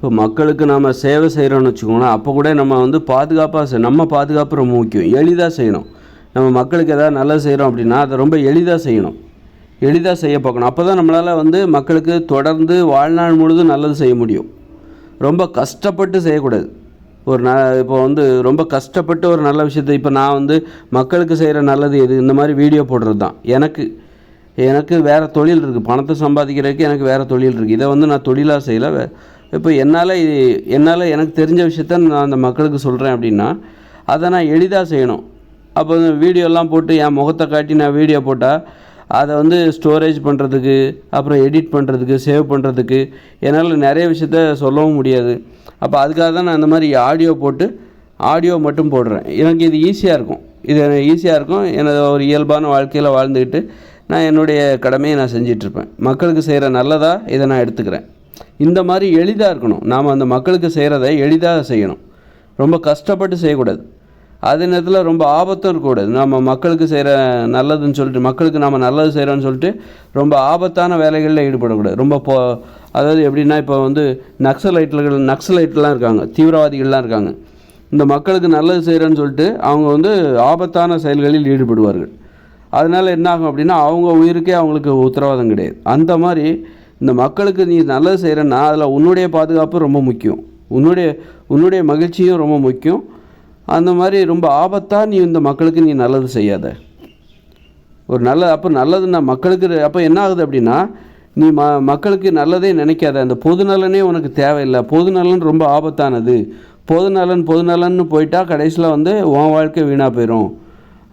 இப்போ மக்களுக்கு நாம் சேவை செய்கிறோன்னு வச்சுக்கோங்களேன் அப்போ கூட நம்ம வந்து பாதுகாப்பாக நம்ம பாதுகாப்பு ரொம்ப முக்கியம். எளிதாக செய்யணும். நம்ம மக்களுக்கு எதாவது நல்லது செய்கிறோம் அப்படின்னா அதை ரொம்ப எளிதாக செய்யணும். எளிதாக செய்ய பார்க்கணும். அப்போ தான் நம்மளால் வந்து மக்களுக்கு தொடர்ந்து வாழ்நாள் முழுதும் நல்லது செய்ய முடியும். ரொம்ப கஷ்டப்பட்டு செய்யக்கூடாது. ஒரு ந இப்போ வந்து ரொம்ப கஷ்டப்பட்டு ஒரு நல்ல விஷயத்தை இப்போ நான் வந்து மக்களுக்கு செய்கிற நல்லது எது? இந்த மாதிரி வீடியோ போடுறது தான் எனக்கு எனக்கு வேறு தொழில் இருக்குது பணத்தை சம்பாதிக்கிறதுக்கு எனக்கு வேறு தொழில் இருக்குது இதை வந்து நான் தொழிலாக செய்யலை. இப்போ என்னால் இது என்னால் எனக்கு தெரிஞ்ச விஷயத்த நான் அந்த மக்களுக்கு சொல்கிறேன் அப்படின்னா அதை நான் எளிதாக செய்யணும். அப்போ வீடியோலாம் போட்டு என் முகத்தை காட்டி நான் வீடியோ போட்டால் அதை வந்து ஸ்டோரேஜ் பண்ணுறதுக்கு அப்புறம் எடிட் பண்ணுறதுக்கு சேவ் பண்ணுறதுக்கு என்னால் நிறைய விஷயத்த சொல்லவும் முடியாது. அப்போ அதுக்காக தான் நான் இந்த மாதிரி ஆடியோ போட்டு ஆடியோ மட்டும் போடுறேன். எனக்கு இது ஈஸியாக இருக்கும். இது எனக்கு ஈஸியாக இருக்கும். எனது ஒரு இயல்பான வாழ்க்கையில் வாழ்ந்துக்கிட்டு நான் என்னுடைய கடமையை நான் செஞ்சிட்ருப்பேன் மக்களுக்கு செய்கிற நல்லதாக இதை நான் எடுத்துக்கிறேன். இந்த மாதிரி எளிதாக இருக்கணும். நாம் அந்த மக்களுக்கு செய்கிறத எளிதாக செய்யணும். ரொம்ப கஷ்டப்பட்டு செய்யக்கூடாது. அதே நேரத்தில் ரொம்ப ஆபத்தும் இருக்கக்கூடாது. நம்ம மக்களுக்கு செய்கிற நல்லதுன்னு சொல்லிட்டு மக்களுக்கு நம்ம நல்லது செய்கிறோன்னு சொல்லிட்டு ரொம்ப ஆபத்தான வேலைகளில் ஈடுபடக்கூடாது. ரொம்ப போ அதாவது எப்படின்னா இப்போ வந்து நக்சலைட்கள் நக்சலைட்லாம் இருக்காங்க. தீவிரவாதிகள்லாம் இருக்காங்க. இந்த மக்களுக்கு நல்லது செய்கிறேன்னு சொல்லிட்டு அவங்க வந்து ஆபத்தான செயல்களில் ஈடுபடுவார்கள். அதனால் என்ன ஆகும் அப்படின்னா அவங்க உயிருக்கே அவங்களுக்கு உத்தரவாதம் கிடையாது. அந்த மாதிரி இந்த மக்களுக்கு நீ நல்லது செய்கிறன்னா அதில் உன்னுடைய பாதுகாப்பு ரொம்ப முக்கியம். உன்னுடைய உன்னுடைய மகிழ்ச்சியும் ரொம்ப முக்கியம். அந்த மாதிரி ரொம்ப ஆபத்தாக நீ இந்த மக்களுக்கு நீ நல்லது செய்யாத. ஒரு நல்ல அப்போ நல்லதுன்னா மக்களுக்கு அப்போ என்ன ஆகுது அப்படின்னா நீ ம மக்களுக்கு நல்லதே நினைக்காத. அந்த பொது நலனே உனக்கு தேவையில்லை. பொது நலன் ரொம்ப ஆபத்தானது. பொதுநலன் பொதுநலன்னு போயிட்டா கடைசியில் வந்து உன் வாழ்க்கை வீணாக போயிடும்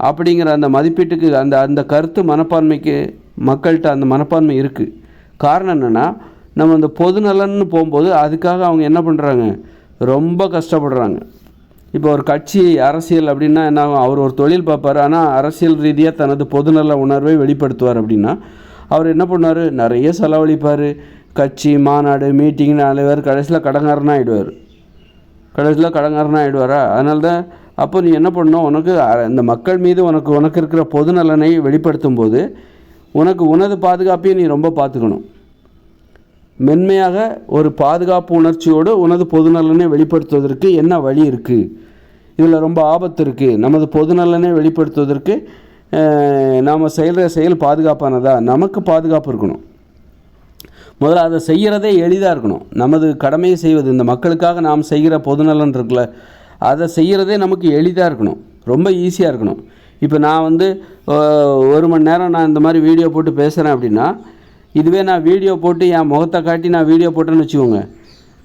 அப்படிங்கிற அந்த மதிப்பீட்டுக்கு அந்த அந்த கருத்து மனப்பான்மைக்கு மக்கள்கிட்ட அந்த மனப்பான்மை இருக்குது காரணம் என்னென்னா நம்ம அந்த பொதுநலன்னு போகும்போது அதுக்காக அவங்க என்ன பண்ணுறாங்க ரொம்ப கஷ்டப்படுறாங்க. இப்போ ஒரு கட்சி அரசியல் அப்படின்னா என்ன ஆகும்? அவர் ஒரு தொழில் பார்ப்பார். ஆனால் அரசியல் ரீதியாக தனது பொதுநல உணர்வை வெளிப்படுத்துவார் அப்படின்னா அவர் என்ன பண்ணுவார்? நிறைய செலவழிப்பார். கட்சி மாநாடு மீட்டிங் நாலு பேர் கடைசியில் கடங்காரனாக ஆகிடுவார் கடைசியில் கடங்காரனாக ஆகிடுவாரா அதனால தான் அப்போ நீ என்ன பண்ணணும்? உனக்கு இந்த மக்கள் மீது உனக்கு உனக்கு இருக்கிற பொதுநலனை வெளிப்படுத்தும் போது உனக்கு உனது பாதுகாப்பையும் நீ ரொம்ப பார்த்துக்கணும். மென்மையாக ஒரு பாதுகாப்பு உணர்ச்சியோடு உனது பொதுநலனை வெளிப்படுத்துவதற்கு என்ன வழி இருக்குது இதில் ரொம்ப ஆபத்து இருக்குது நமது பொதுநலனை வெளிப்படுத்துவதற்கு நாம் செய்கிற செயல் பாதுகாப்பானதா? நமக்கு பாதுகாப்பு இருக்கணும். முதல்ல அதை செய்கிறதே எளிதாக இருக்கணும். நமது கடமையை செய்வது இந்த மக்களுக்காக நாம் செய்கிற பொதுநலன் இருக்குல்ல அதை செய்கிறதே நமக்கு எளிதாக இருக்கணும். ரொம்ப ஈஸியாக இருக்கணும். இப்போ நான் வந்து ஒரு மணி நேரம் நான் இந்த மாதிரி வீடியோ போட்டு பேசுகிறேன் அப்படின்னா இதுவே நான் வீடியோ போட்டு என் முகத்தை காட்டி நான் வீடியோ போட்டேன்னு வச்சுக்கோங்க.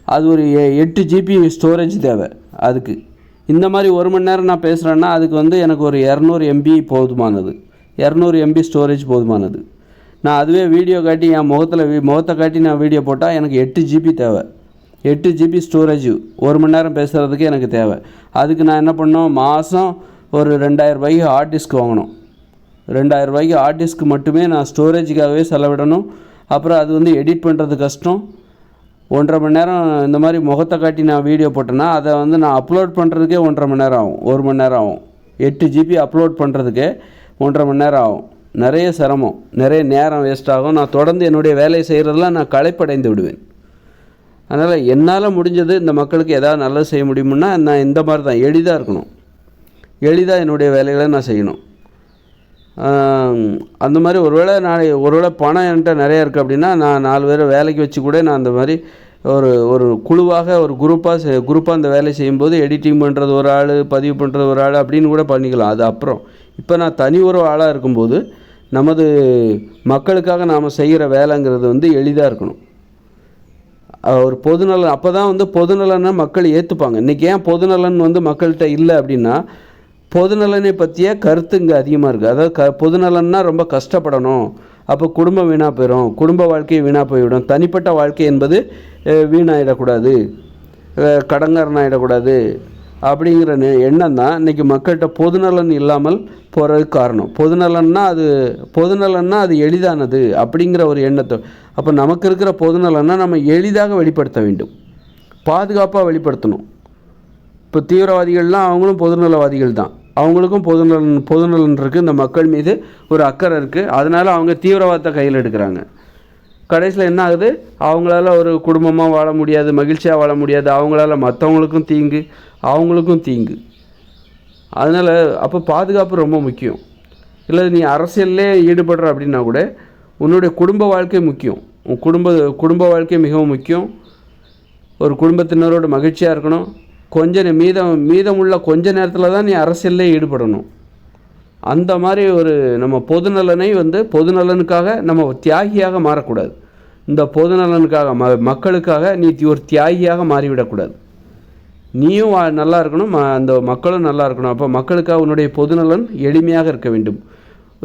அது ஒரு எ- எட்டு ஜிபி ஸ்டோரேஜ் தேவை அதுக்கு. இந்த மாதிரி ஒரு மணி நேரம் நான் பேசுகிறேன்னா அதுக்கு வந்து எனக்கு ஒரு இரநூறு எம்பி போதுமானது. இரநூறு எம்பி ஸ்டோரேஜ் போதுமானது. நான் அதுவே வீடியோ காட்டி என் முகத்தில் முகத்தை காட்டி நான் வீடியோ போட்டால் எனக்கு எட்டு ஜிபி தேவை. எட்டு ஜிபி ஸ்டோரேஜ் ஒரு மணி நேரம் பேசுகிறதுக்கு எனக்கு தேவை. அதுக்கு நான் என்ன பண்ணோம் மாதம் ஒரு ரெண்டாயிரரூபாய்க்கு ஹார்ட் டிஸ்க் வாங்கணும். ரெண்டாயிரரூபாய்க்கு ஹார்ட் டிஸ்க் மட்டுமே நான் ஸ்டோரேஜுக்காகவே செலவிடணும். அப்புறம் அது வந்து எடிட் பண்ணுறது கஷ்டம். ஒன்றரை மணி நேரம் இந்த மாதிரி முகத்தை காட்டி நான் வீடியோ போட்டேன்னா அதை வந்து நான் அப்லோட் பண்ணுறதுக்கே ஒன்றரை மணி நேரம் ஆகும். ஒரு மணி நேரம் ஆகும். எட்டு ஜிபி அப்லோட் பண்ணுறதுக்கே ஒன்றரை மணி நேரம் ஆகும். நிறைய சிரமம். நிறைய நேரம் வேஸ்ட் ஆகும். நான் தொடர்ந்து என்னுடைய வேலையை செய்கிறதெல்லாம் நான் களைப்படைந்து விடுவேன். அதனால் என்னால் முடிஞ்சது இந்த மக்களுக்கு எதாவது நல்லது செய்ய முடியுமுன்னா நான் இந்த மாதிரி தான் எளிதாக இருக்கணும். எளிதாக என்னுடைய வேலைகளை நான் செய்யணும். அந்த மாதிரி ஒருவேளை நான் ஒருவேளை பணம் என்கிட்ட நிறையா இருக்குது அப்படின்னா நான் நாலு பேரை வேலைக்கு வச்சு கூட நான் அந்த மாதிரி ஒரு ஒரு குழுவாக ஒரு குரூப்பாக குரூப்பாக அந்த வேலையை செய்யும்போது எடிட்டிங் பண்ணுறது ஒரு ஆள் பதிவு பண்ணுறது ஒரு ஆள் அப்படின்னு கூட பண்ணிக்கலாம். அது அப்புறம். இப்போ நான் தனி ஒரு ஆளாக இருக்கும்போது நமது மக்களுக்காக நாம் செய்கிற வேலைங்கிறது வந்து எளிதாக இருக்கணும். ஒரு பொதுநலன் அப்போ தான் வந்து பொதுநலனை மக்கள் ஏற்றுப்பாங்க இன்றைக்கி ஏன் பொதுநலன் வந்து மக்கள்கிட்ட இல்லை அப்படின்னா பொதுநலனை பற்றிய கருத்து இங்கே அதிகமாக இருக்குது அதாவது க பொதுநலன்னா ரொம்ப கஷ்டப்படணும். அப்போ குடும்பம் வீணாக போயிடும் குடும்ப வாழ்க்கை வீணாக போய்விடும். தனிப்பட்ட வாழ்க்கை என்பது வீணாகிடக்கூடாது வீணாயிடக்கூடாது. ஆகிடக்கூடாது கடங்காரனாயிடக்கூடாது அப்படிங்கிற நெ- எண்ணம் தான் இன்றைக்கி மக்கள்கிட்ட பொதுநலன் இல்லாமல் போகிறதுக்கு காரணம். பொதுநலன்னா அது பொதுநலன்னா அது எளிதானது அப்படிங்கிற ஒரு எண்ணத்தை. அப்போ நமக்கு இருக்கிற பொதுநலன்னா நம்ம எளிதாக வெளிப்படுத்த வேண்டும். பாதுகாப்பாக வெளிப்படுத்தணும். இப்போ தீவிரவாதிகள்லாம் அவங்களும் பொதுநலவாதிகள் தான் அவங்களுக்கும் பொதுநலன் பொதுநலன் இருக்குது இந்த மக்கள் மீது ஒரு அக்கறை இருக்குது அதனால் அவங்க தீவிரவாதத்தை கையில் எடுக்கிறாங்க. கடைசியில் என்ன ஆகுது? அவங்களால ஒரு குடும்பமாக வாழ முடியாது மகிழ்ச்சியாக வாழ முடியாது. அவங்களால மற்றவங்களுக்கும் தீங்கு அவங்களுக்கும் தீங்கு. அதனால் அப்போ பாதுகாப்பு ரொம்ப முக்கியம். இல்லை நீ அரசியல்லே ஈடுபடுற அப்படின்னா கூட உன்னுடைய குடும்ப வாழ்க்கை முக்கியம். உன் குடும்ப குடும்ப வாழ்க்கை மிகவும் முக்கியம். ஒரு குடும்பத்தினரோட மகிழ்ச்சியாக இருக்கணும். கொஞ்ச மீதம் மீதமுள்ள கொஞ்ச நேரத்தில் தான் நீ அரசியல்லே ஈடுபடணும். அந்த மாதிரி ஒரு நம்ம பொதுநலனை வந்து பொதுநலனுக்காக நம்ம தியாகியாக மாறக்கூடாது. இந்த பொதுநலனுக்காக ம மக்களுக்காக நீ ஒரு தியாகியாக மாறிவிடக்கூடாது. நீயும் வா- நல்லா இருக்கணும் ம- அந்த மக்களும் நல்லா இருக்கணும். அப்போ மக்களுக்காக உன்னுடைய பொதுநலன் எளிமையாக இருக்க வேண்டும்.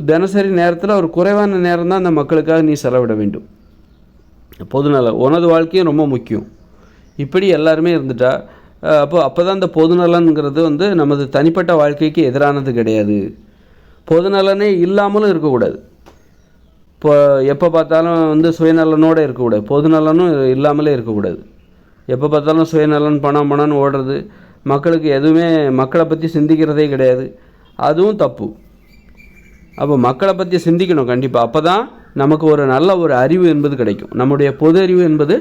தினசரி நேரத்தில் ஒரு குறைவான நேரம் தான் அந்த மக்களுக்காக நீ செலவிட வேண்டும். பொதுநலம் உனது வாழ்க்கையும் ரொம்ப முக்கியம். இப்படி எல்லாருமே இருந்துட்டா அப்போ அப்போ தான் இந்த பொதுநலன்கிறது வந்து நமது தனிப்பட்ட வாழ்க்கைக்கு எதிரானது கிடையாது. பொதுநலனே இல்லாமலும் இருக்கக்கூடாது. இப்போ எப்போ பார்த்தாலும் வந்து சுயநலனோடு இருக்கக்கூடாது. பொதுநலனும் இல்லாமலே இருக்கக்கூடாது. எப்போ பார்த்தாலும் சுயநலன் பணம் பணம்னு ஓடுறது மக்களுக்கு எதுவுமே மக்களை பற்றி சிந்திக்கிறதே கிடையாது. அதுவும் தப்பு. அப்போ மக்களை பற்றி சிந்திக்கணும் கண்டிப்பாக அப்போ தான் நமக்கு ஒரு நல்ல ஒரு அறிவு என்பது கிடைக்கும். நம்முடைய பொது அறிவு என்பது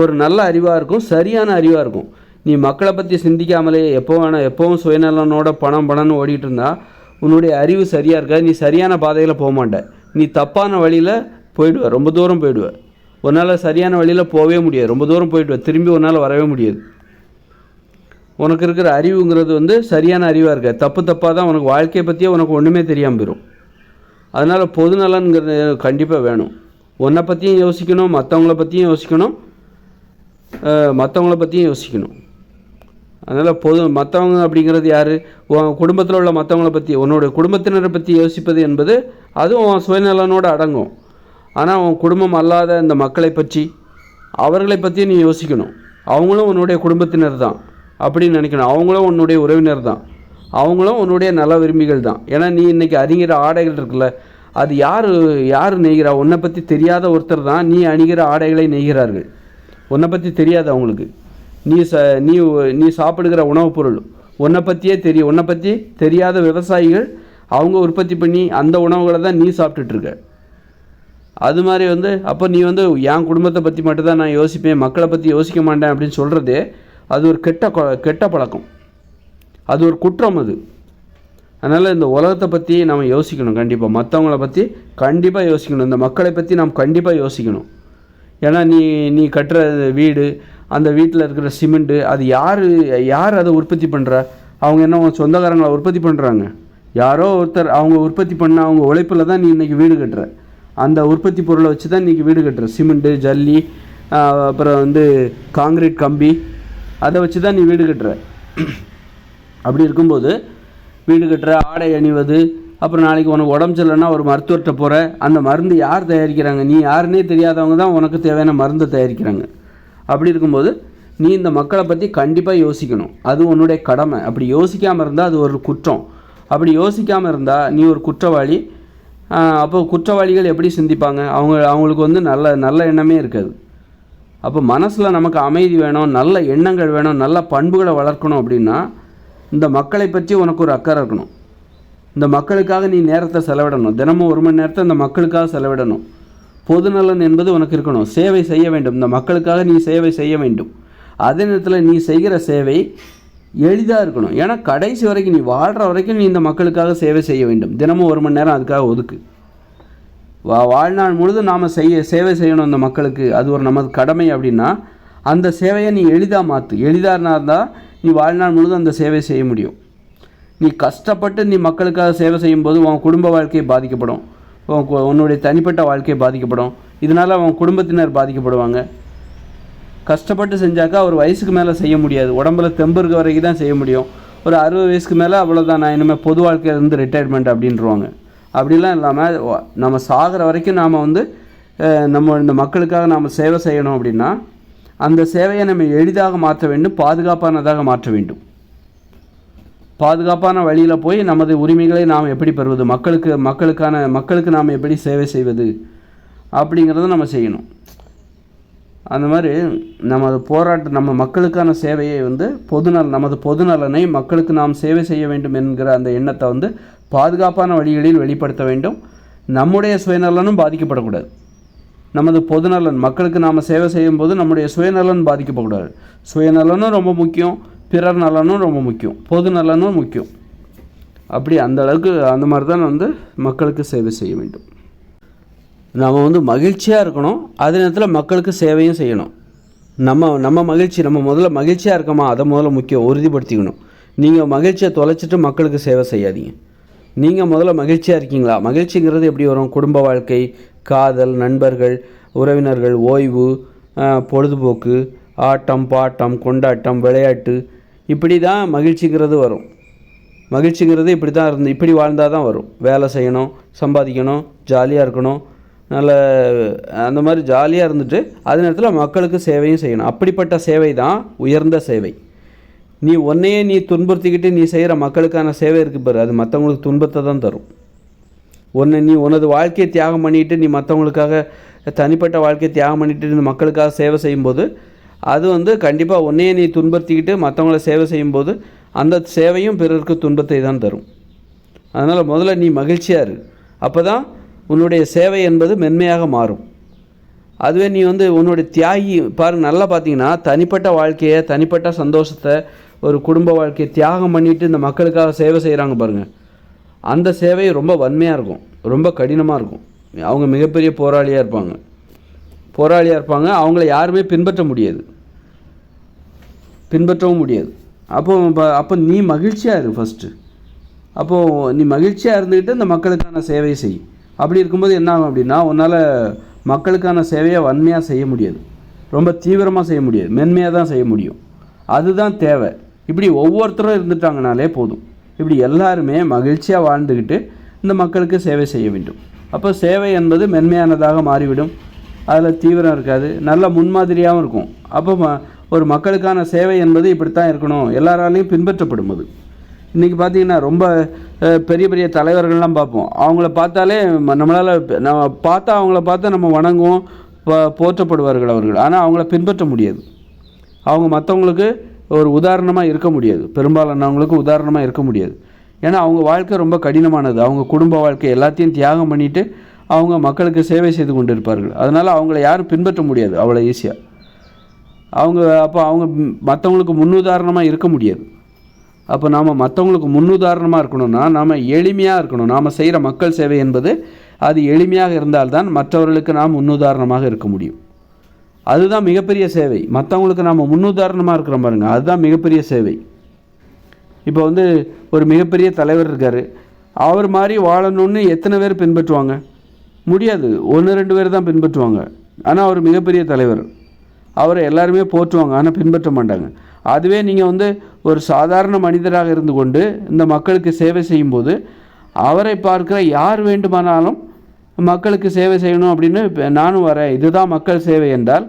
ஒரு நல்ல அறிவாக இருக்கும் சரியான அறிவாக இருக்கும். நீ மக்களை பற்றி சிந்திக்காமலே எப்போ வேணால் எப்போவும் சுயநலனோட பணம் பணம்னு ஓடிட்டு இருந்தா உன்னுடைய அறிவு சரியாக இருக்காது நீ சரியான பாதையில் போக மாட்ட. நீ தப்பான வழியில் போயிடுவ ரொம்ப தூரம் போயிடுவ. உன்னால் சரியான வழியில் போகவே முடியாது ரொம்ப தூரம் போயிடுவ திரும்பி உன்னால் வரவே முடியாது. உனக்கு இருக்கிற அறிவுங்கிறது வந்து சரியான அறிவாக இருக்க தப்பு தப்பாக தான் உனக்கு வாழ்க்கையை பற்றியே உனக்கு ஒன்றுமே தெரியாமல் போயிடும் அதனால் பொது நலன்கிறது கண்டிப்பாக வேணும். உன்னை பற்றியும் யோசிக்கணும் மற்றவங்கள பற்றியும் யோசிக்கணும் மற்றவங்கள பற்றியும் யோசிக்கணும். அதனால் பொது மற்றவங்க அப்படிங்கிறது யார்? உன் குடும்பத்தில் உள்ள மற்றவங்கள பற்றி உன்னோட குடும்பத்தினரை பற்றி யோசிப்பது என்பது அதுவும் உன் சுயநலனோடு அடங்கும். ஆனால் உன் குடும்பம் அல்லாத இந்த மக்களை பற்றி அவர்களை பற்றி நீ யோசிக்கணும். அவங்களும் உன்னுடைய குடும்பத்தினர் தான். அப்படின்னு நினைக்கணும். அவங்களும் உன்னுடைய உறவினர் தான். அவங்களும் உன்னுடைய நல விரும்பிகள் தான். ஏன்னா நீ இன்றைக்கி அணிகிற ஆடைகள் இருக்குல்ல அது யார் யார் நெய்கிறா? உன்னை பற்றி தெரியாத ஒருத்தர் தான் நீ அணிகிற ஆடைகளை நெய்கிறார்கள். உன்னை பற்றி தெரியாது அவங்களுக்கு. நீ ச நீ நீ சாப்பிடுகிற உணவுப் பொருள். உன்னை பற்றியே தெரியும் உன்னை பற்றி தெரியாத விவசாயிகள் அவங்க உற்பத்தி பண்ணி அந்த உணவுகளை தான் நீ சாப்பிட்டுட்ருக்க. அது மாதிரி வந்து அப்போ நீ வந்து என் குடும்பத்தை பற்றி மட்டும்தான் நான் யோசிப்பேன் மக்களை பற்றி யோசிக்க மாட்டேன் அப்படின்னு சொல்கிறதே அது ஒரு கெட்ட கெட்ட பழக்கம். அது ஒரு குற்றம் அது. அதனால் இந்த உலகத்தை பற்றி நம்ம யோசிக்கணும் கண்டிப்பாக மற்றவங்கள பற்றி கண்டிப்பாக யோசிக்கணும். இந்த மக்களை பற்றி நாம் கண்டிப்பாக யோசிக்கணும். ஏன்னா நீ நீ கட்டுற வீடு அந்த வீட்டில் இருக்கிற சிமெண்ட்டு அது யார் யார் அதை உற்பத்தி பண்ணுறா அவங்க என்ன உன் சொந்தக்காரங்களை உற்பத்தி பண்ணுறாங்க யாரோ ஒருத்தர் அவங்க உற்பத்தி பண்ண அவங்க உழைப்பில் தான் நீ இன்றைக்கி வீடு கட்டுற. அந்த உற்பத்தி பொருளை வச்சு தான் இன்றைக்கி வீடு கட்டுற. சிமெண்ட்டு ஜல்லி அப்புறம் வந்து காங்கிரீட் கம்பி அதை வச்சு தான் நீ வீடு கட்டுற. அப்படி இருக்கும்போது வீடு கட்டுற ஆடை அணிவது அப்புறம் நாளைக்கு உனக்கு உடம்பு சரியில்லைன்னா ஒரு மருத்துவர்கிட்ட போகிற அந்த மருந்து யார் தயாரிக்கிறாங்க? நீ யாருன்னே தெரியாதவங்க தான் உனக்கு தேவையான மருந்தை தயாரிக்கிறாங்க. அப்படி இருக்கும்போது நீ இந்த மக்களை பற்றி கண்டிப்பாக யோசிக்கணும். அது உன்னுடைய கடமை. அப்படி யோசிக்காமல் இருந்தால் அது ஒரு குற்றம். அப்படி யோசிக்காமல் இருந்தால் நீ ஒரு குற்றவாளி. அப்போ குற்றவாளிகள் எப்படி சிந்திப்பாங்க? அவங்க அவங்களுக்கு வந்து நல்ல நல்ல எண்ணமே இருக்காது. அப்போ மனசில் நமக்கு அமைதி வேணும் நல்ல எண்ணங்கள் வேணும் நல்ல பண்புகளை வளர்க்கணும் அப்படின்னா இந்த மக்களை பற்றி உனக்கு ஒரு அக்கறை இருக்கணும். இந்த மக்களுக்காக நீ நேரத்தை செலவிடணும். தினமும் ஒரு மணி நேரத்தை இந்த மக்களுக்காக செலவிடணும். பொதுநலன் என்பது உனக்கு இருக்கணும். சேவை செய்ய வேண்டும். இந்த மக்களுக்காக நீ சேவை செய்ய வேண்டும். அதே நேரத்தில் நீ செய்கிற சேவை எளிதாக இருக்கணும். ஏன்னா கடைசி வரைக்கும் நீ வாழ்கிற வரைக்கும் நீ இந்த மக்களுக்காக சேவை செய்ய வேண்டும். தினமும் ஒரு மணி நேரம் அதுக்காக ஒதுக்கு. வா வாழ்நாள் முழுதும் நாம் செய்ய சேவை செய்யணும் இந்த மக்களுக்கு. அது ஒரு நமது கடமை அப்படின்னா அந்த சேவையை நீ எளிதாக மாற்று எளிதாக இருந்தால் நீ வாழ்நாள் முழுதும் அந்த சேவை செய்ய முடியும். நீ கஷ்டப்பட்டு நீ மக்களுக்காக சேவை செய்யும்போது உன் குடும்ப வாழ்க்கை பாதிக்கப்படும். உன்னுடைய தனிப்பட்ட வாழ்க்கை பாதிக்கப்படும். இதனால் அவன் குடும்பத்தினர் பாதிக்கப்படுவாங்க. கஷ்டப்பட்டு செஞ்சாக்கா ஒரு வயசுக்கு மேலே செய்ய முடியாது. உடம்புல தெம்பு இருக்க வரைக்கும் தான் செய்ய முடியும். ஒரு அறுபது வயசுக்கு மேலே அவ்வளோதான் நான் இனிமேல் பொது வாழ்க்கையிலேருந்து ரிட்டையர்மெண்ட் அப்படின்றவாங்க. அப்படிலாம் இல்லாமல் நம்ம சாகிற வரைக்கும் நாம் வந்து நம்ம இந்த மக்களுக்காக நாம் சேவை செய்யணும் அப்படின்னா அந்த சேவையை நம்ம எளிதாக மாற்ற வேண்டும் பாதுகாப்பானதாக மாற்ற வேண்டும். பாதுகாப்பான வழியில் போய் நமது உரிமைகளை நாம் எப்படி பெறுவது? மக்களுக்கு மக்களுக்கான மக்களுக்கு நாம் எப்படி சேவை செய்வது? அப்படிங்கிறத நம்ம செய்யணும். அந்த மாதிரி நமது போராட்ட நம்ம மக்களுக்கான சேவையை வந்து பொதுநல நமது பொதுநலனை மக்களுக்கு நாம் சேவை செய்ய வேண்டும் என்கிற அந்த எண்ணத்தை வந்து பாதுகாப்பான வழிகளில் வெளிப்படுத்த வேண்டும். நம்முடைய சுயநலனும் பாதிக்கப்படக்கூடாது. நமது பொதுநலன் மக்களுக்கு நாம் சேவை செய்யும்போது நம்முடைய சுயநலன் பாதிக்கப்படக்கூடாது. சுயநலனும் ரொம்ப முக்கியம். பிறர் நலனும் ரொம்ப முக்கியம். பொது நலனும் முக்கியம். அப்படி அந்த அளவுக்கு அந்த மாதிரி தான் வந்து மக்களுக்கு சேவை செய்ய வேண்டும். நம்ம வந்து மகிழ்ச்சியாக இருக்கணும். அதே நேரத்தில் மக்களுக்கு சேவையும் செய்யணும். நம்ம நம்ம மகிழ்ச்சி நம்ம முதல்ல மகிழ்ச்சியாக இருக்கோமா? அதை முதல்ல முக்கியம் உறுதிப்படுத்திக்கணும். நீங்கள் மகிழ்ச்சியை தொலைச்சிட்டு மக்களுக்கு சேவை செய்யாதீங்க. நீங்கள் முதல்ல மகிழ்ச்சியாக இருக்கீங்களா? மகிழ்ச்சிங்கிறது எப்படி வரும்? குடும்ப வாழ்க்கை காதல் நண்பர்கள் உறவினர்கள் ஓய்வு பொழுதுபோக்கு ஆட்டம் பாட்டம் கொண்டாட்டம் விளையாட்டு இப்படி தான் மகிழ்ச்சிங்கிறது வரும். மகிழ்ச்சிங்கிறது இப்படி தான் இருந்து இப்படி வாழ்ந்தால் தான் வரும். வேலை செய்யணும் சம்பாதிக்கணும் ஜாலியாக இருக்கணும். நல்ல அந்த மாதிரி ஜாலியாக இருந்துட்டு அதே நேரத்தில் மக்களுக்கு சேவையும் செய்யணும். அப்படிப்பட்ட சேவை தான் உயர்ந்த சேவை. நீ உன்னையே நீ துன்புறுத்திக்கிட்டு நீ செய்கிற மக்களுக்கான சேவை இருக்கு பாரு. அது மற்றவங்களுக்கு துன்பத்தை தான் தரும். உன்னை நீ உனது வாழ்க்கையை தியாகம் பண்ணிட்டு நீ மற்றவங்களுக்காக தனிப்பட்ட வாழ்க்கையை தியாகம் பண்ணிட்டு மக்களுக்காக சேவை செய்யும்போது அது வந்து கண்டிப்பாக உன்னையே நீ துன்புறுத்திக்கிட்டு மற்றவங்கள சேவை செய்யும்போது அந்த சேவையும் பிறருக்கு துன்பத்தை தான் தரும். அதனால் முதல்ல நீ மகிழ்ச்சியாக இரு. அப்போ தான் உன்னுடைய சேவை என்பது மென்மையாக மாறும். அதுவே நீ வந்து உன்னுடைய தியாகி பாரு நல்லா பார்த்தீங்கன்னா தனிப்பட்ட வாழ்க்கையை தனிப்பட்ட சந்தோஷத்தை ஒரு குடும்ப வாழ்க்கையை தியாகம் பண்ணிட்டு இந்த மக்களுக்காக சேவை செய்கிறாங்க பாருங்கள் அந்த சேவை ரொம்ப வன்மையாக இருக்கும். ரொம்ப கடினமாக இருக்கும். அவங்க மிகப்பெரிய போராளியாக இருப்பாங்க. போராளியாக இருப்பாங்க. அவங்கள யாருமே பின்பற்ற முடியாது. பின்பற்றவும் முடியாது. அப்போ அப்போ நீ மகிழ்ச்சியாக இரு ஃபஸ்ட்டு அப்போது நீ மகிழ்ச்சியாக இருந்துக்கிட்டு இந்த மக்களுக்கான சேவை செய். அப்படி இருக்கும்போது என்ன ஆகும் அப்படின்னா உன்னால் மக்களுக்கான சேவையை வன்மையாக செய்ய முடியாது. ரொம்ப தீவிரமாக செய்ய முடியாது. மென்மையாக தான் செய்ய முடியும். அதுதான் தேவை. இப்படி ஒவ்வொருத்தரும் இருந்துட்டாங்கனாலே போதும். இப்படி எல்லாருமே மகிழ்ச்சியாக வாழ்ந்துக்கிட்டு இந்த மக்களுக்கு சேவை செய்ய வேண்டும். அப்போ சேவை என்பது மென்மையானதாக மாறிவிடும். அதில் தீவிரம் இருக்காது. நல்ல முன்மாதிரியாகவும் இருக்கும். அப்போ ம- ஒரு மக்களுக்கான சேவை என்பது இப்படித்தான் இருக்கணும். எல்லாராலையும் பின்பற்றப்படும் அது. இன்றைக்கி பார்த்தீங்கன்னா ரொம்ப பெரிய பெரிய தலைவர்கள்லாம் பார்ப்போம். அவங்கள பார்த்தாலே நம்மளால் நம்ம பார்த்தா அவங்கள பார்த்தா நம்ம வணங்குவோம் போற்றப்படுவார்கள் அவர்கள். ஆனால் அவங்கள பின்பற்ற முடியாது. அவங்க மற்றவங்களுக்கு ஒரு உதாரணமாக இருக்க முடியாது. பெரும்பாலானவங்களுக்கு உதாரணமாக இருக்க முடியாது. ஏன்னா அவங்க வாழ்க்கை ரொம்ப கடினமானது. அவங்க குடும்ப வாழ்க்கை எல்லாத்தையும் தியாகம் பண்ணிவிட்டு அவங்க மக்களுக்கு சேவை செய்து கொண்டு இருப்பார்கள் அதனால் அவங்கள யாரும் பின்பற்ற முடியாது அவ்வளோ ஈஸியாக அவங்க அப்போ அவங்க மற்றவங்களுக்கு முன்னுதாரணமாக இருக்க முடியாது. அப்போ நாம் மற்றவங்களுக்கு முன்னுதாரணமாக இருக்கணும்னா நாம் எளிமையாக இருக்கணும். நாம் செய்கிற மக்கள் சேவை என்பது அது எளிமையாக இருந்தால்தான் மற்றவர்களுக்கு நாம் முன்னுதாரணமாக இருக்க முடியும். அதுதான் மிகப்பெரிய சேவை. மற்றவங்களுக்கு நாம் முன்னுதாரணமாக இருக்கிற பாருங்க அதுதான் மிகப்பெரிய சேவை. இப்போ வந்து ஒரு மிகப்பெரிய தலைவர் இருக்கார். அவர் மாதிரி வாழணும்னு எத்தனை பேர் பின்பற்றுவாங்க? முடியாது. ஒன்று ரெண்டு பேர் தான் பின்பற்றுவாங்க. ஆனால் அவர் மிகப்பெரிய தலைவர். அவரை எல்லாருமே போற்றுவாங்க. ஆனால் பின்பற்ற மாட்டாங்க. அதுவே நீங்கள் வந்து ஒரு சாதாரண மனிதராக இருந்து கொண்டு இந்த மக்களுக்கு சேவை செய்யும்போது அவரை பார்க்குற யார் வேண்டுமானாலும் மக்களுக்கு சேவை செய்யணும் அப்படின்னு இப்போ நானும் வரேன். இதுதான் மக்கள் சேவை என்றால்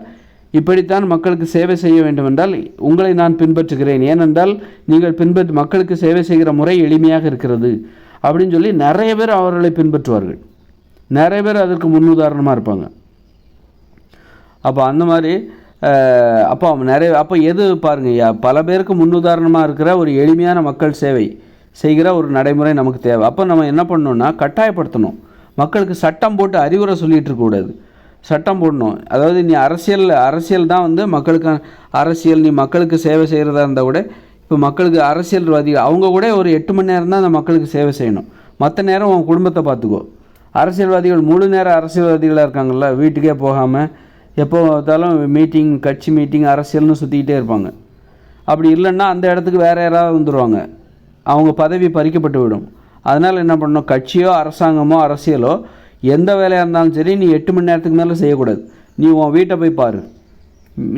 இப்படித்தான் மக்களுக்கு சேவை செய்ய வேண்டும் என்றால் உங்களை நான் பின்பற்றுகிறேன். ஏனென்றால் நீங்கள் பின்பற்று மக்களுக்கு சேவை செய்கிற முறை எளிமையாக இருக்கிறது அப்படின்னு சொல்லி நிறைய பேர் அவர்களை பின்பற்றுவார்கள். நிறைய பேர் அதற்கு முன்னுதாரணமாக இருப்பாங்க. அப்போ அந்த மாதிரி அப்போ நிறைய அப்போ எது பாருங்க பல பேருக்கு முன்னுதாரணமாக இருக்கிற ஒரு எளிமையான மக்கள் சேவை செய்கிற ஒரு நடைமுறை நமக்கு தேவை. அப்போ நம்ம என்ன பண்ணணும்னா கட்டாயப்படுத்தணும். மக்களுக்கு சட்டம் போட்டு அறிவுரை சொல்லிகிட்டு இருக்கக்கூடாது சட்டம் போடணும். அதாவது நீ அரசியல் அரசியல் தான் வந்து மக்களுக்கு அரசியல் நீ மக்களுக்கு சேவை செய்கிறதா இருந்தால் கூட இப்போ மக்களுக்கு அரசியல்வாதி அவங்க கூட ஒரு எட்டு மணி நேரம் தான் அந்த மக்களுக்கு சேவை செய்யணும். மற்ற நேரம் உன் குடும்பத்தை பார்த்துக்கோ. அரசியல்வாதிகள் முழு நேர அரசியல்வாதிகளாக இருக்காங்கல்ல வீட்டுக்கே போகாமல் எப்போ பார்த்தாலும் மீட்டிங் கட்சி மீட்டிங் அரசியல்னு சுற்றிக்கிட்டே இருப்பாங்க. அப்படி இல்லைன்னா அந்த இடத்துக்கு வேறு யாராவது வந்துடுவாங்க அவங்க பதவி பறிக்கப்பட்டு விடும். அதனால் என்ன பண்ணணும்? கட்சியோ அரசாங்கமோ அரசியலோ எந்த வேலையாக இருந்தாலும் சரி நீ எட்டு மணி நேரத்துக்கு மேலே செய்யக்கூடாது. நீ உன் வீட்டை போய் பாரு.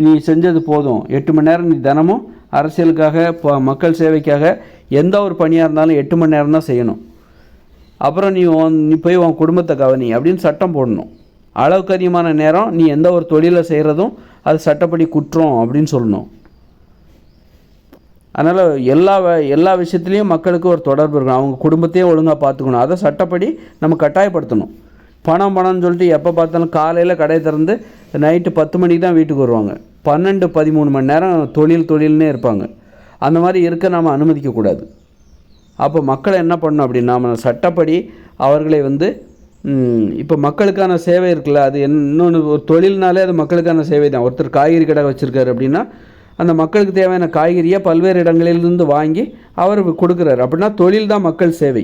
நீ செஞ்சது போதும். எட்டு மணி நேரம் நீ தினமும் அரசியலுக்காக மக்கள் சேவைக்காக எந்த ஒரு பணியாக இருந்தாலும் எட்டு மணி நேரம் தான் செய்யணும். அப்புறம் நீ உன் நீ போய் உன் குடும்பத்தை கவனி அப்படின்னு சட்டம் போடணும். அளவுக்கு அதிகமான நேரம் நீ எந்த ஒரு தொழிலை செய்கிறதும் அது சட்டப்படி குற்றம் அப்படின்னு சொல்லணும். அதனால் எல்லா வ- எல்லா விஷயத்துலேயும் மக்களுக்கு ஒரு தொடர்பு இருக்கணும். அவங்க குடும்பத்தையே ஒழுங்காக பார்த்துக்கணும். அதை சட்டப்படி நம்ம கட்டாயப்படுத்தணும். பணம் பணம்னு சொல்லிட்டு எப்போ பார்த்தாலும் காலையில் கடையை திறந்து நைட்டு பத்து மணிக்கு தான் வீட்டுக்கு வருவாங்க. பன்னெண்டு பதிமூணு மணி நேரம் தொழில் தொழில்னே இருப்பாங்க. அந்த மாதிரி இருக்க நாம் அனுமதிக்கக்கூடாது. அப்போ மக்களை என்ன பண்ணணும் அப்படின்னா நம்ம சட்டப்படி அவர்களை வந்து இப்போ மக்களுக்கான சேவை இருக்குல்ல அது இன்னொன்று ஒரு தொழில்னாலே அது மக்களுக்கான சேவை தான். ஒருத்தர் காய்கறி கடை வச்சுருக்காரு அப்படின்னா அந்த மக்களுக்கு தேவையான காய்கறியை பல்வேறு இடங்களிலிருந்து வாங்கி அவர் கொடுக்குறாரு. அப்படின்னா தொழில் தான் மக்கள் சேவை.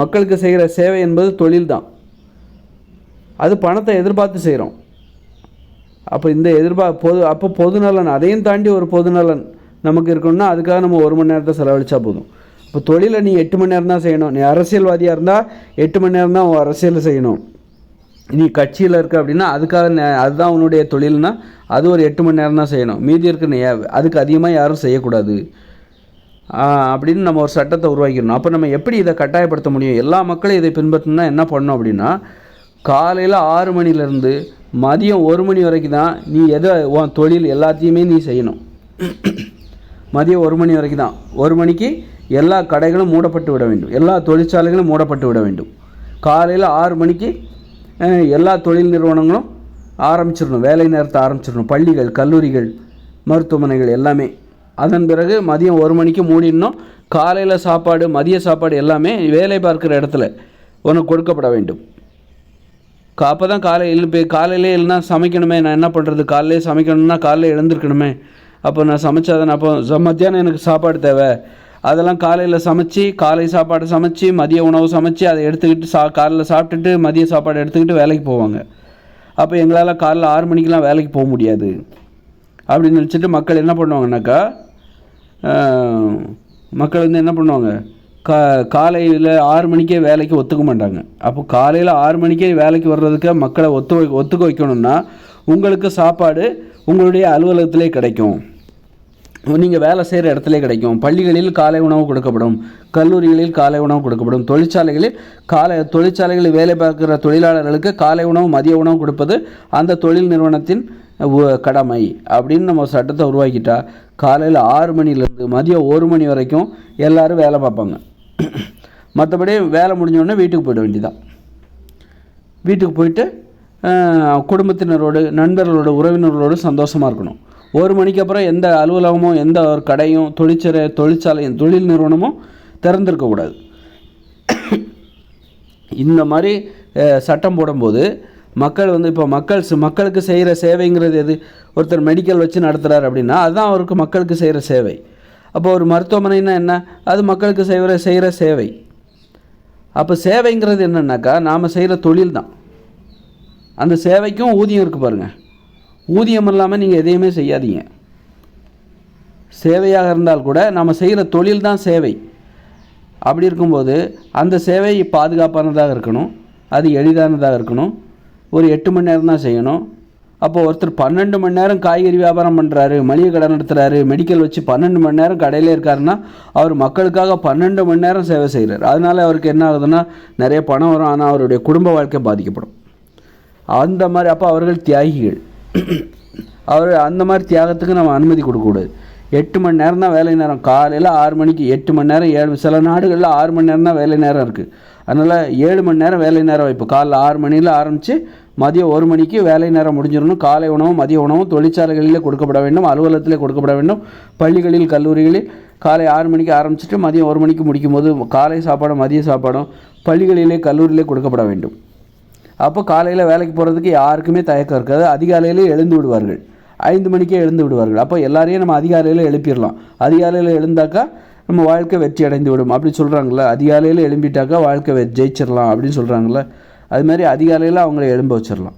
மக்களுக்கு செய்கிற சேவை என்பது தொழில் தான். அது பணத்தை எதிர்பார்த்து செய்கிறோம் அப்போ இந்த எதிர்பா பொது அப்போ பொதுநலன் அதையும் தாண்டி ஒரு பொதுநலன் நமக்கு இருக்கணும்னா அதுக்காக நம்ம ஒரு மணி நேரத்தை செலவழித்தா போதும். இப்போ தொழிலை நீ எட்டு மணி நேரம் தான் செய்யணும். நீ அரசியல்வாதியாக இருந்தால் எட்டு மணி நேரம் தான் உன் செய்யணும். நீ கட்சியில் இருக்க அப்படின்னா அதுக்காக அதுதான் உன்னுடைய தொழில்னா அது ஒரு எட்டு மணி நேரம் தான் செய்யணும். மீதி இருக்க நீ அதுக்கு அதிகமாக யாரும் செய்யக்கூடாது. அப்படின்னு நம்ம ஒரு சட்டத்தை உருவாக்கிடணும். அப்போ நம்ம எப்படி இதை கட்டாயப்படுத்த முடியும்? எல்லா மக்களும் இதை பின்பற்றினா என்ன பண்ணோம் அப்படின்னா காலையில் ஆறு மணிலேருந்து மதியம் ஒரு மணி வரைக்கும் தான் நீ எதை உன் தொழில் எல்லாத்தையுமே நீ செய்யணும். மதியம் ஒரு மணி வரைக்கும் தான் ஒரு மணிக்கு எல்லா கடைகளும் மூடப்பட்டு விட வேண்டும். எல்லா தொழிற்சாலைகளும் மூடப்பட்டு விட வேண்டும். காலையில் ஆறு மணிக்கு எல்லா தொழில் நிறுவனங்களும் ஆரம்பிச்சிடணும். வேலை நேரத்தை ஆரம்பிச்சிடணும். பள்ளிகள் கல்லூரிகள் மருத்துவமனைகள் எல்லாமே. அதன் பிறகு மதியம் ஒரு மணிக்கு மூடிடணும். காலையில் சாப்பாடு மதிய சாப்பாடு எல்லாமே வேலை பார்க்குற இடத்துல உனக்கு கொடுக்கப்பட வேண்டும். அப்போ தான் காலை எழுப்பி காலையிலே இல்லைனா சமைக்கணுமே. நான் என்ன பண்ணுறது காலையிலே சமைக்கணும்னா காலையில் எழுந்திருக்கணுமே. அப்போ நான் சமைச்சாதான் அப்போ மத்தியானம் எனக்கு சாப்பாடு தேவை. அதெல்லாம் காலையில் சமைச்சு காலை சாப்பாடு சமைச்சு மதிய உணவு சமைச்சு அதை எடுத்துக்கிட்டு சா காலையில் சாப்பிட்டுட்டு மதிய சாப்பாடு எடுத்துக்கிட்டு வேலைக்கு போவாங்க. அப்போ எங்களால் காலைல ஆறு மணிக்கெலாம் வேலைக்கு போக முடியாது. அப்படின்னு நினச்சிட்டு மக்கள் என்ன பண்ணுவாங்கனாக்கா மக்கள் வந்து என்ன பண்ணுவாங்க கா காலையில் ஆறு மணிக்கே வேலைக்கு ஒத்துக்க மாட்டாங்க. அப்போ காலையில் ஆறு மணிக்கே வேலைக்கு வர்றதுக்கு மக்களை ஒத்து ஒத்துக்க வைக்கணும்னா உங்களுக்கு சாப்பாடு உங்களுடைய அலுவலகத்திலே கிடைக்கும். நீங்கள் வேலை செய்கிற இடத்துல கிடைக்கும். பள்ளிகளில் காலை உணவு கொடுக்கப்படும். கல்லூரிகளில் காலை உணவு கொடுக்கப்படும். தொழிற்சாலைகளில் காலை தொழிற்சாலைகளில் வேலை பார்க்குற தொழிலாளர்களுக்கு காலை உணவு மதிய உணவு கொடுப்பது அந்த தொழில் நிறுவனத்தின் கடமை அப்படின்னு நம்ம சட்டத்தை உருவாக்கிட்டா காலையில் ஆறு மணிலேருந்து மதியம் ஒரு மணி வரைக்கும் எல்லாரும் வேலை பார்ப்பாங்க. மற்றபடி வேலை முடிஞ்சோடனே வீட்டுக்கு போயிட வேண்டியதான் வீட்டுக்கு போயிட்டு குடும்பத்தினரோடு நண்பர்களோட உறவினர்களோடு சந்தோஷமாக இருக்கணும். ஒரு மணிக்கு அப்புறம் எந்த அலுவலகமும் எந்த ஒரு கடையும் தொழிற்சாலை தொழிற்சாலையும் தொழில் நிறுவனமும் திறந்திருக்கக்கூடாது இந்த மாதிரி சட்டம் போடும்போது மக்கள் வந்து இப்போ மக்கள் மக்களுக்கு செய்கிற சேவைங்கிறது எது? ஒருத்தர் மெடிக்கல் வச்சு நடத்துகிறார் அப்படின்னா அதுதான் அவருக்கு மக்களுக்கு செய்கிற சேவை. அப்போ ஒரு மருத்துவமனைன்னா என்ன? அது மக்களுக்கு செய்கிற செய்கிற சேவை. அப்போ சேவைங்கிறது என்னன்னாக்கா நாம் செய்கிற தொழில் தான் அந்த சேவைக்கும் ஊதியம் இருக்குது பாருங்கள் ஊதியம் இல்லாமல் நீங்கள் எதையுமே செய்யாதீங்க. சேவையாக இருந்தால் கூட நம்ம செய்கிற தொழில் தான் சேவை. அப்படி இருக்கும்போது அந்த சேவை பாதுகாப்பானதாக இருக்கணும். அது எளிதானதாக இருக்கணும். ஒரு எட்டு மணி நேரம் தான் செய்யணும். அப்போ ஒருத்தர் பன்னெண்டு மணி நேரம் காய்கறி வியாபாரம் பண்ணுறாரு மளிகை கடை நடத்துகிறாரு மெடிக்கல் வச்சு பன்னெண்டு மணி நேரம் கடையிலே இருக்காருன்னா அவர் மக்களுக்காக பன்னெண்டு மணி நேரம் சேவை செய்கிறார் அதனால் அவருக்கு என்ன ஆகுதுன்னா நிறைய பணம் வரும். ஆனால் அவருடைய குடும்ப வாழ்க்கை பாதிக்கப்படும். அந்த மாதிரி அப்போ அவர்கள் தியாகிகள். அவர் அந்த மாதிரி தியாகத்துக்கு நம்ம அனுமதி கொடுக்கக்கூடாது. எட்டு மணி நேரம் தான் வேலை நேரம். காலையில் ஆறு மணிக்கு எட்டு மணி நேரம் ஏழு சில நாடுகளில் ஆறு மணி நேரம் தான் வேலை நேரம் இருக்குது அதனால் ஏழு மணி நேரம் வேலை நேரம் இப்போ காலைல ஆறு மணியில் ஆரம்பித்து மதியம் ஒரு மணிக்கு வேலை நேரம் முடிஞ்சிடணும். காலை உணவும் மதிய உணவும் தொழிற்சாலைகளிலே கொடுக்கப்பட வேண்டும். அலுவலகத்தில் கொடுக்கப்பட வேண்டும். பள்ளிகளில் கல்லூரிகளில் காலை ஆறு மணிக்கு ஆரம்பிச்சிட்டு மதியம் ஒரு மணிக்கு முடிக்கும் போது காலை சாப்பாடும் மதிய சாப்பாடும் பள்ளிகளிலே கல்லூரியிலே கொடுக்கப்பட வேண்டும். அப்போ காலையில் வேலைக்கு போகிறதுக்கு யாருக்குமே தயக்கம் இருக்காது. அதிகாலையிலே எழுந்து விடுவார்கள். ஐந்து மணிக்கே எழுந்து விடுவார்கள். அப்போ எல்லாரையும் நம்ம அதிகாலையில் எழுப்பிடலாம். அதிகாலையில் எழுந்தாக்கா நம்ம வாழ்க்கை வெற்றி அடைந்து விடும். அப்படி சொல்கிறாங்களே அதிகாலையில் எழும்பிட்டாக்கா வாழ்க்கை வெ ஜெயிச்சிடலாம் அப்படின்னு சொல்கிறாங்களே அது மாதிரி அதிகாலையில் அவங்கள எழும்ப வச்சிடலாம்.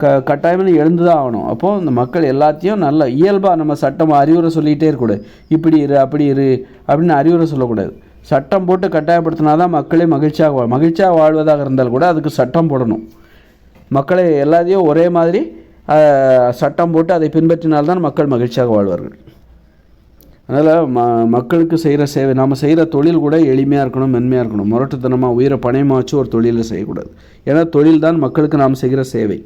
க கட்டாயமாக எழுந்து தான் ஆகணும். அப்போது இந்த மக்கள் எல்லாத்தையும் நல்ல இயல்பாக நம்ம சட்டம் அறிவுரை சொல்லிகிட்டே இருக்கக்கூடாது. இப்படி இரு அப்படி இரு அப்படின்னு அறிவுரை சொல்லக்கூடாது. சட்டம் போட்டு கட்டாயப்படுத்தினா தான் மக்களே மகிழ்ச்சியாக வாழ் மகிழ்ச்சியாக வாழ்வதாக இருந்தால் கூட அதுக்கு சட்டம் போடணும். மக்களை எல்லாத்தையும் ஒரே மாதிரி சட்டம் போட்டு அதை பின்பற்றினால்தான் மக்கள் மகிழ்ச்சியாக வாழ்வார்கள். அதனால் ம மக்களுக்கு செய்கிற சேவை நாம் செய்கிற தொழில் கூட எளிமையாக இருக்கணும் மென்மையாக இருக்கணும். முரட்டுத்தனமாக உயிரை பணயமாக வச்சு ஒரு தொழிலை செய்யக்கூடாது. ஏன்னா தொழில் தான் மக்களுக்கு நாம் செய்கிற சேவை.